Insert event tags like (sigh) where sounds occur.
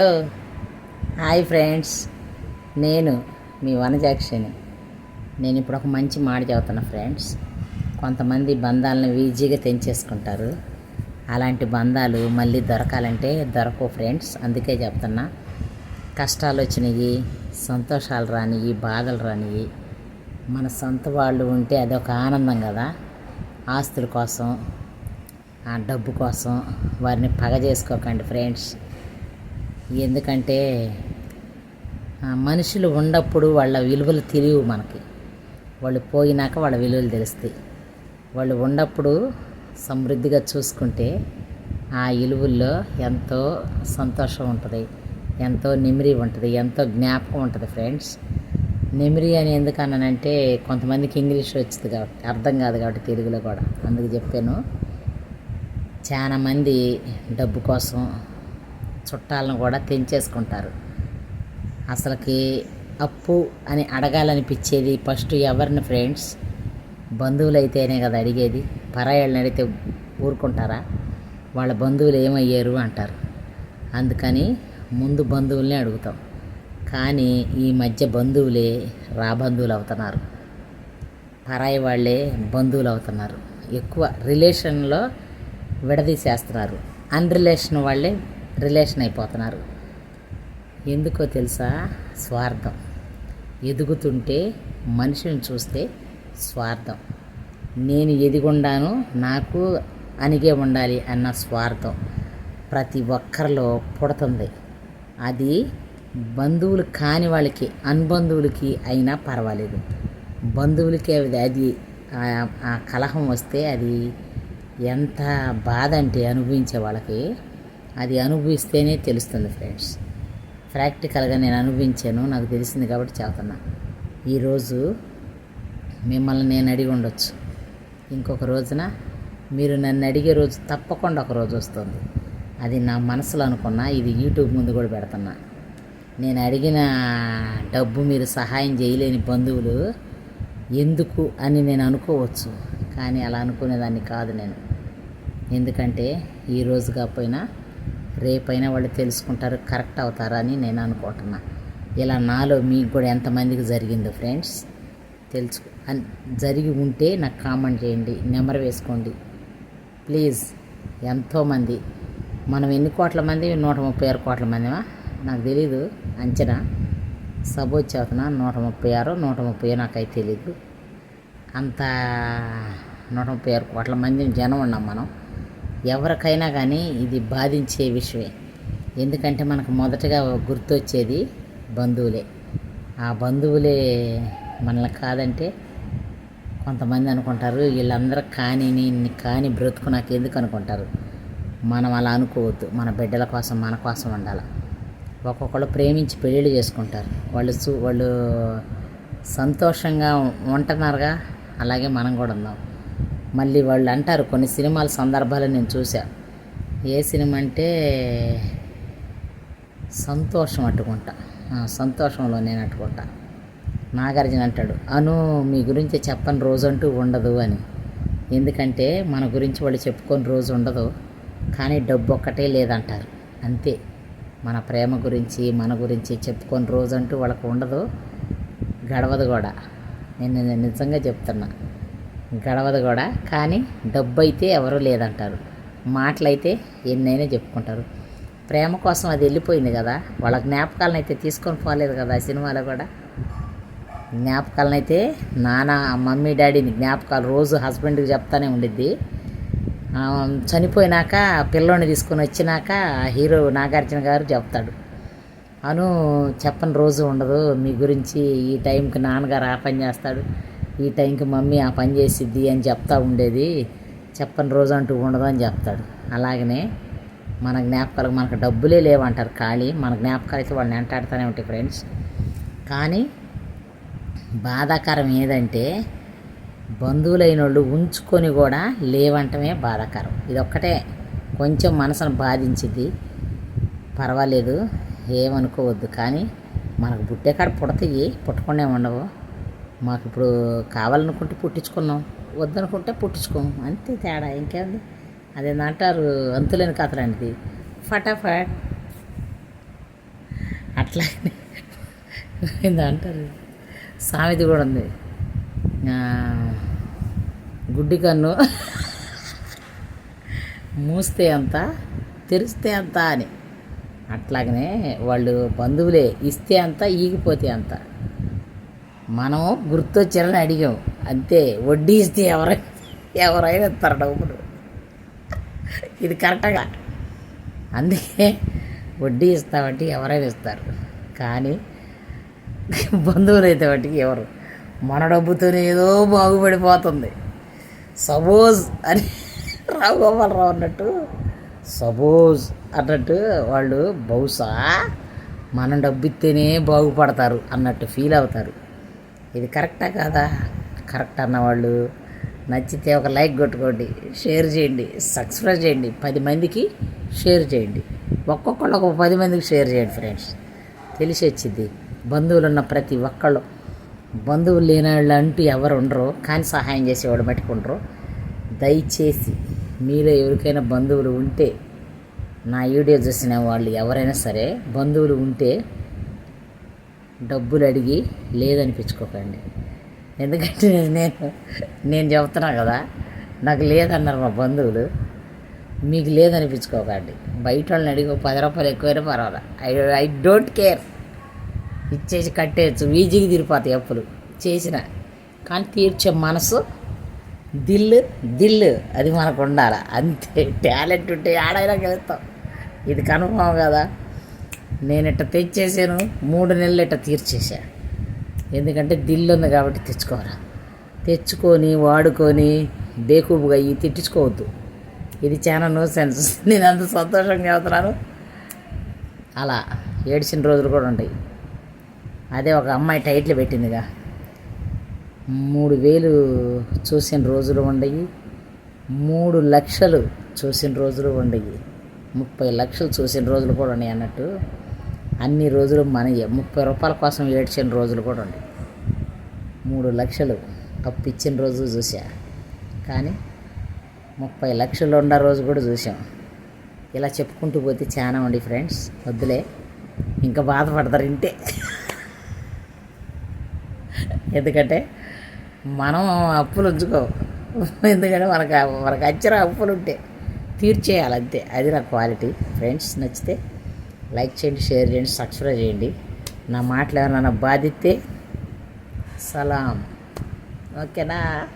Hello hi friends. నేను మీ వనజాక్షిని. నేను ఇప్పుడు ఒక మంచి మాట చెబుతున్నా ఫ్రెండ్స్. కొంతమంది బంధాలను ఈజీగా తెంచేసుకుంటారు. అలాంటి బంధాలు మళ్ళీ దొరకాలంటే దొరకవు ఫ్రెండ్స్. అందుకే చెప్తున్నా కష్టాలు వచ్చినాయి సంతోషాలు రానివి బాధలు రానివి మన సొంత వాళ్ళు ఉంటే అదొక ఆనందం కదా. ఆస్తుల కోసం ఆ డబ్బు కోసం వారిని పగ చేసుకోకండి ఫ్రెండ్స్. ఎందుకంటే మనుషులు ఉన్నప్పుడు వాళ్ళ విలువలు తెలియవు మనకి. వాళ్ళు పోయినాక వాళ్ళ విలువలు తెలుస్తాయి. వాళ్ళు ఉన్నప్పుడు సమృద్ధిగా చూసుకుంటే ఆ విలువల్లో ఎంతో సంతోషం ఉంటుంది ఎంతో నెమిరి ఉంటుంది ఎంతో జ్ఞాపకం ఉంటుంది ఫ్రెండ్స్. నెమిరి అని ఎందుకు అన్నానంటే కొంతమందికి ఇంగ్లీష్ వచ్చింది కాబట్టి అర్థం కాదు కాబట్టి తెలుగులో కూడా. అందుకు చెప్పాను చాలామంది డబ్బు కోసం చుట్టాలను కూడా తెంచేసుకుంటారు. అసలుకి అప్పు అని అడగాలనిపించేది ఫస్ట్ ఎవరిని ఫ్రెండ్స్? బంధువులు అయితేనే కదా అడిగేది. పరాయాళ్ళని అడిగితే ఊరుకుంటారా? వాళ్ళ బంధువులు ఏమయ్యారు అంటారు. అందుకని ముందు బంధువుల్ని అడుగుతాం. కానీ ఈ మధ్య బంధువులే రా బంధువులు అవుతున్నారు పరాయి వాళ్ళే బంధువులు అవుతున్నారు ఎక్కువ రిలేషన్లో విడదీసేస్తున్నారు. అన్ రిలేషన్ వాళ్ళే రిలేషన్ అయిపోతున్నారు. ఎందుకో తెలుసా? స్వార్థం. ఎదుగుతుంటే మనిషిని చూస్తే స్వార్థం. నేను ఎదిగుండాను నాకు అనిగే ఉండాలి అన్న స్వార్థం ప్రతి ఒక్కరిలో పుడుతుంది. అది బంధువులు కాని వాళ్ళకి అన్బంధువులకి అయినా పర్వాలేదు. బంధువులకి అది ఆ కలహం వస్తే అది ఎంత బాధ అంటే అనుభవించే వాళ్ళకి అది అనుభవిస్తేనే తెలుస్తుంది ఫ్రెండ్స్ ప్రాక్టికల్గా నేను అనుభవించాను నాకు తెలిసింది కాబట్టి చెబుతున్నా. ఈరోజు మిమ్మల్ని నేను అడిగి ఉండొచ్చు. ఇంకొక రోజున మీరు నన్ను అడిగే రోజు తప్పకుండా ఒక రోజు వస్తుంది. అది నా మనసులో అనుకున్నా ఇది యూట్యూబ్ ముందు కూడా పెడుతున్నా. నేను అడిగిన డబ్బు మీరు సహాయం చేయలేని బంధువులు ఎందుకు అని నేను అనుకోవచ్చు కానీ అలా అనుకునేదాన్ని కాదు నేను. ఎందుకంటే ఈ రోజు కాకపోయినా రేపైనా వాళ్ళు తెలుసుకుంటారు కరెక్ట్ అవుతారని నేను అనుకుంటున్నా. ఇలా నాలో మీకు కూడా ఎంతమందికి జరిగిందో ఫ్రెండ్స్ తెలుసు. అన్- జరిగి ఉంటే నాకు కామెంట్ చేయండి నెంబర్ వేసుకోండి. ప్లీజ్ ఎంతోమంది మనం ఎన్ని కోట్ల మంది? నూట ముప్పై ఆరు కోట్ల మందిమా? నాకు తెలీదు అంచనా. సపోజ్ చదువుతున్నా నూట ముప్పై ఆరు నూట ముప్పై నాకైతే తెలీదు. అంత నూట ముప్పై ఆరు కోట్ల మంది జనం ఉన్నాం మనం. ఎవరికైనా కానీ ఇది బాధించే విషయమే. ఎందుకంటే మనకు మొదటగా గుర్తొచ్చేది బంధువులే. ఆ బంధువులే మనల్ని కాదంటే కొంతమంది అనుకుంటారు వీళ్ళందరూ కానీ నీ- కానీ బ్రతుకు నాకు ఎందుకు అనుకుంటారు? మనం అలా అనుకోవద్దు. మన బిడ్డల కోసం మన కోసం ఉండాలి? ఒక్కొక్కళ్ళు ప్రేమించి పెళ్ళిళ్ళు చేసుకుంటారు. వాళ్ళు చూ వాళ్ళు సంతోషంగా ఉంటున్నారుగా అలాగే మనం కూడా ఉందాం. మళ్ళీ వాళ్ళు అంటారు కొన్ని సినిమాల సందర్భాలు నేను చూసా ఏ సినిమా అంటే సంతోషం అట్టుకుంటా. సంతోషంలో నేను అట్టుకుంటా. నాగార్జున అంటాడు అను మీ గురించి చెప్పని రోజు అంటూ ఉండదు అని. ఎందుకంటే మన గురించి వాళ్ళు చెప్పుకొని రోజు ఉండదు కానీ డబ్బు ఒక్కటే లేదంటారు. అంతే. మన ప్రేమ గురించి మన గురించి చెప్పుకొని రోజు అంటూ వాళ్ళకు ఉండదు గడవదు కూడా. నేను నేను నిజంగా చెప్తున్నా. గడవదు కూడా. కానీ డబ్బు అయితే ఎవరూ లేదంటారు. మాటలైతే ఎన్నైనా చెప్పుకుంటారు. ప్రేమ కోసం అది వెళ్ళిపోయింది కదా. వాళ్ళ జ్ఞాపకాలను అయితే తీసుకొని పోలేదు కదా సినిమాలో కూడా. జ్ఞాపకాలను అయితే నాన్న మమ్మీ డాడీని జ్ఞాపకాలు రోజు హస్బెండ్కి చెప్తానే ఉండిద్ది. చనిపోయినాక పిల్లోని తీసుకొని వచ్చినాక హీరో నాగార్జున గారు చెప్తాడు. అను చెప్పని రోజు ఉండదు. మీ గురించి ఈ టైంకి నాన్నగారు ఆ పని చేస్తాడు. ఈ టైంకి మమ్మీ ఆ పని చేసిద్ది అని చెప్తా ఉండేది. చెప్పని రోజు అంటూ ఉండదు అని చెప్తాడు. అలాగనే మన జ్ఞాపకాలు మనకు డబ్బులే లేవంటారు ఖాళీ. మన జ్ఞాపకాలు అయితే వాళ్ళని వెంటాడుతూనే ఉంటాయి ఫ్రెండ్స్ కానీ బాధాకరం ఏదంటే బంధువులైన వాళ్ళు ఉంచుకొని కూడా లేవంటమే బాధాకరం. ఇదొక్కటే. కొంచెం మనసును బాధించింది పర్వాలేదు ఏమనుకోవద్దు. కానీ మనకు బుట్టెకాడ కాడ పుడతాయి పుట్టకుండా ఉండవు. మాకు ఇప్పుడు కావాలనుకుంటే పుట్టించుకున్నాం వద్దనుకుంటే పుట్టించుకోం అంతే తేడా ఇంకేముంది? అదేందంటారు అంతులేని కథలాంటిది ఫటాఫట్. అట్లాగే ఏందో అంటారు? కూడా ఉంది. గుడ్డి కన్ను మూస్తే అంత తెరిస్తే అంత అని. అట్లాగనే వాళ్ళు బంధువులే ఇస్తే అంత ఈగిపోతే అంత. మనం గుర్తొచ్చారని అడిగాం. అంతే వడ్డీ ఇస్తే ఎవరైనా ఎవరైనా ఇస్తారు డబ్బులు ఇది కరెక్ట్గా. అందుకే వడ్డీ ఇస్తామంటే ఎవరైనా ఇస్తారు. కానీ బంధువులు అయితే వాటికి ఎవరు? మన డబ్బుతోనే ఏదో బాగుపడిపోతుంది. సపోజ్ అని రావు అన్నట్టు సపోజ్ అన్నట్టు వాళ్ళు బహుశా మనం డబ్బు ఇస్తేనే బాగుపడతారు అన్నట్టు ఫీల్ అవుతారు. ఇది కరెక్టా కాదా? కరెక్ట్ అన్నవాళ్ళు? నచ్చితే ఒక లైక్ కొట్టుకోండి షేర్ చేయండి సబ్స్క్రైబ్ చేయండి పది మందికి షేర్ చేయండి. ఒక్కొక్కళ్ళు ఒక పది మందికి షేర్ చేయండి ఫ్రెండ్స్. తెలిసి వచ్చింది బంధువులు ఉన్న ప్రతి ఒక్కళ్ళు. బంధువులు లేని వాళ్ళు అంటూ ఎవరు ఉండరు కానీ సహాయం చేసేవాడు మట్టుకుంటారు దయచేసి మీలో ఎవరికైనా బంధువులు ఉంటే నా వీడియో చూసిన వాళ్ళు ఎవరైనా సరే బంధువులు ఉంటే డబ్బులు అడిగి లేదనిపించుకోకండి. ఎందుకంటే నేను నేను చెప్తున్నా కదా నాకు లేదన్నారు మా బంధువులు మీకు లేదనిపించుకోకండి. బయట వాళ్ళని అడిగి పది రూపాయలు ఎక్కువైనా పర్వాలేదు ఐ ఐ డోంట్ కేర్. ఇచ్చేసి కట్టేయచ్చు వీజీకి తీరిపోతాయి అప్పులు. చేసిన. కానీ తీర్చే మనసు దిల్లు దిల్లు అది మనకు ఉండాలి అంతే. టాలెంట్ ఉంటే ఆడైనా గెలుస్తాం. ఇది కన్ఫామ్ కదా. నేను ఇట్ట తెచ్చేసాను మూడు నెలలు ఇట్ట తీర్చేసా ఎందుకంటే దిల్లు ఉంది కాబట్టి తెచ్చుకోరా తెచ్చుకొని వాడుకొని బేకూపుగా అయ్యి తిట్టించుకోవద్దు. ఇది చాలా నో సెన్స్ (laughs) నేను అంత సంతోషంగా చెబుతున్నాను అలా ఏడ్చిన రోజులు కూడా ఉంటాయి. అదే ఒక అమ్మాయి టైట్లు పెట్టిందిగా. మూడు వేలు చూసిన రోజులు ఉండయి. మూడు లక్షలు చూసిన రోజులు ఉండయి. ముప్పై లక్షలు చూసిన రోజులు కూడా ఉన్నాయి అన్నట్టు. అన్ని రోజులు మన ముప్పై రూపాయల కోసం ఏడ్చిన రోజులు కూడా ఉన్నాయి. మూడు లక్షలు అప్పు ఇచ్చిన రోజు చూసా కానీ ముప్పై లక్షలు ఉన్న రోజు కూడా చూసాం ఇలా చెప్పుకుంటూ పోతే చాలా ఉండి ఫ్రెండ్స్. వద్దులే. ఇంకా బాధపడతారు ఇంటే ఎందుకంటే మనం అప్పులు ఉంచుకో. ఎందుకంటే మనకు మనకు అచ్చర అప్పులు ఉంటే. తీర్చేయాలి అంతే. అది నా క్వాలిటీ. ఫ్రెండ్స్ నచ్చితే లైక్ చేయండి షేర్ చేయండి సబ్స్క్రైబ్ చేయండి. నా మాటలు ఏమైనా బాధితే సలాం. ఓకేనా?